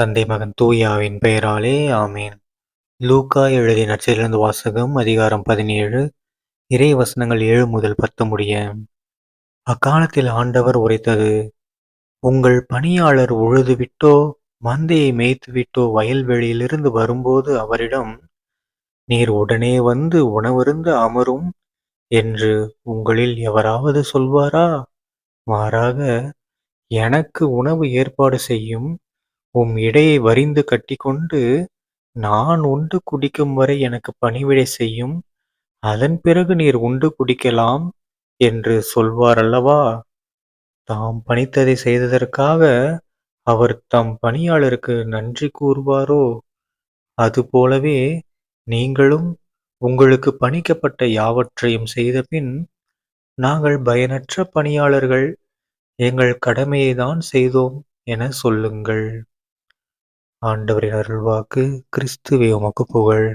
தந்தை மகன் தூயாவின் பெயராலே ஆமேன். லூக்கா எழுதிய நச்சிலிருந்து வாசகம் அதிகாரம் பதினேழு. இறை வசனங்கள் ஏழு முதல் பத்து முடிய. அக்காலத்தில் ஆண்டவர் உரைத்தது உங்கள் பணியாளர் உழுதுவிட்டோ மந்தையை மேய்த்துவிட்டோ வயல்வெளியிலிருந்து வரும்போது அவரிடம் நீர் உடனே வந்து உணவருந்து அமரும் என்று உங்களில் எவராவது சொல்வாரா? மாறாக எனக்கு உணவு ஏற்பாடு செய்யும் உம் இடையை வரிந்து கட்டிக்கொண்டு நான் உண்டு குடிக்கும் வரை எனக்கு பணிவிடை செய்யும். அதன் பிறகு நீர் உண்டு குடிக்கலாம் என்று சொல்வார் அல்லவா? தாம் பணித்ததை செய்ததற்காக அவர் தம் பணியாளருக்கு நன்றி கூறுவாரோ? அதுபோலவே நீங்களும் உங்களுக்கு பணிக்கப்பட்ட யாவற்றையும் செய்தபின் நாங்கள் பயனற்ற பணியாளர்கள். எங்கள் கடமையை தான் செய்தோம் என சொல்லுங்கள். ஆண்டவரின் அருள்வாக்கு. கிறிஸ்துவே உமக்கு புகழ்.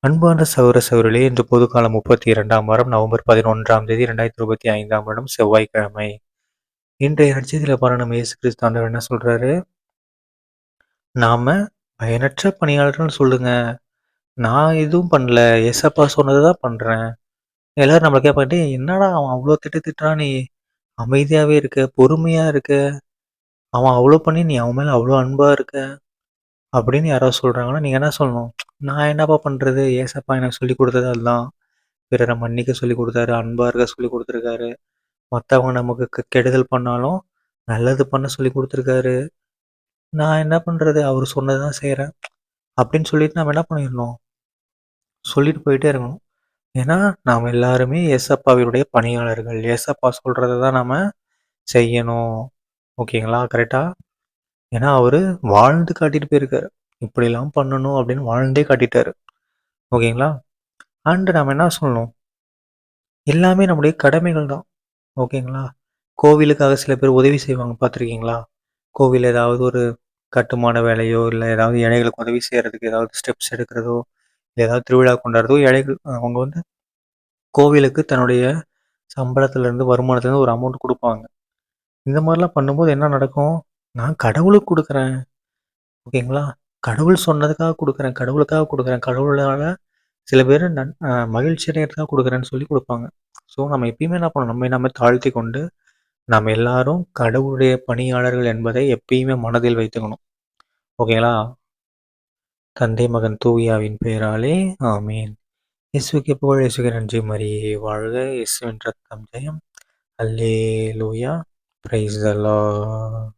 அன்பான சௌர சௌரிலே இன்று பொதுக்காலம் முப்பத்தி இரண்டாம் வாரம் நவம்பர் பதினொன்றாம் தேதி இரண்டாயிரத்தி இருபத்தி ஐந்தாம் வருடம் செவ்வாய்க்கிழமை. இன்றைய நட்சத்திர பாரணம் இயேசு கிறிஸ்து ஆண்டவர் என்ன சொல்றாரு? நாம பயனற்ற பணியாளர்கள் சொல்லுங்க. நான் எதுவும் பண்ணல. எசப்பா சொன்னதை தான் பண்றேன். எல்லாரும் நம்மளை கேட்பாங்க என்னடா அவன் அவ்வளோ திட்டு திட்டுறான்? நீ அமைதியாவே இருக்க பொறுமையா இருக்க. அவன் அவ்வளோ பண்ணி நீ அவன் மேலே அவ்வளோ அன்பாக இருக்க? அப்படின்னு யாராவது சொல்கிறாங்கன்னா நீங்கள் என்ன சொல்லணும்? நான் என்னப்பா பண்ணுறது ஏசப்பா எனக்கு சொல்லி கொடுத்தது அதுதான். பிறரை மன்னிக்க சொல்லி கொடுத்தாரு அன்பாக இருக்க சொல்லி கொடுத்துருக்காரு. மற்றவங்க நமக்கு கெடுதல் பண்ணாலும் நல்லது பண்ண சொல்லி கொடுத்துருக்காரு. நான் என்ன பண்ணுறது அவர் சொன்னது தான் செய்கிறேன் அப்படின்னு சொல்லிட்டு நம்ம என்ன பண்ணிடணும்? சொல்லிட்டு போயிட்டே இருக்கணும். ஏன்னா நாம் எல்லாருமே ஏசப்பாவினுடைய பணியாளர்கள். ஏசப்பா சொல்கிறத தான் நம்ம செய்யணும். ஓகேங்களா? கரெக்டாக ஏன்னா அவர் வாழ்ந்து காட்டிட்டு போயிருக்காரு. இப்படிலாம் பண்ணணும் அப்படின்னு வாழ்ந்தே காட்டிட்டாரு. ஓகேங்களா? அண்டு நம்ம என்ன சொல்லணும்? எல்லாமே நம்முடைய கடமைகள் தான். ஓகேங்களா? கோவிலுக்காக சில பேர் உதவி செய்வாங்க. பார்த்துருக்கீங்களா? கோவில் ஏதாவது ஒரு கட்டுமான வேலையோ இல்லை ஏதாவது ஏழைகளுக்கு உதவி செய்கிறதுக்கு ஏதாவது ஸ்டெப்ஸ் எடுக்கிறதோ ஏதாவது திருவிழா கொண்டாடுறதோ ஏழைகள் அவங்க வந்து கோவிலுக்கு தன்னுடைய சம்பளத்துலேருந்து வருமானத்துலேருந்து ஒரு அமௌண்ட் கொடுப்பாங்க. இந்த மாதிரிலாம் பண்ணும்போது என்ன நடக்கும்? நான் கடவுளுக்கு கொடுக்குறேன். ஓகேங்களா? கடவுள் சொன்னதுக்காக கொடுக்குறேன் கடவுளுக்காக கொடுக்குறேன். கடவுளால் சில பேர் நன் மகிழ்ச்சி அடையிறதுக்காக கொடுக்குறேன்னு சொல்லி கொடுப்பாங்க. ஸோ நம்ம எப்பயுமே என்ன பண்ணணும்? நம்ம நம்ம தாழ்த்தி கொண்டு நம்ம எல்லாரும் கடவுளுடைய பணியாளர்கள் என்பதை எப்பயுமே மனதில் வைத்துக்கணும். ஓகேங்களா? தந்தை மகன் தூயாவின் பெயராலே ஆமீன். இயேசுக்கு புகழ் இயேசுக்கு நன்றி. மரியே வாழ்க. இயேசுவின் ரத்தம் ஜெயம். அல்லே லூயா Praise the Lord.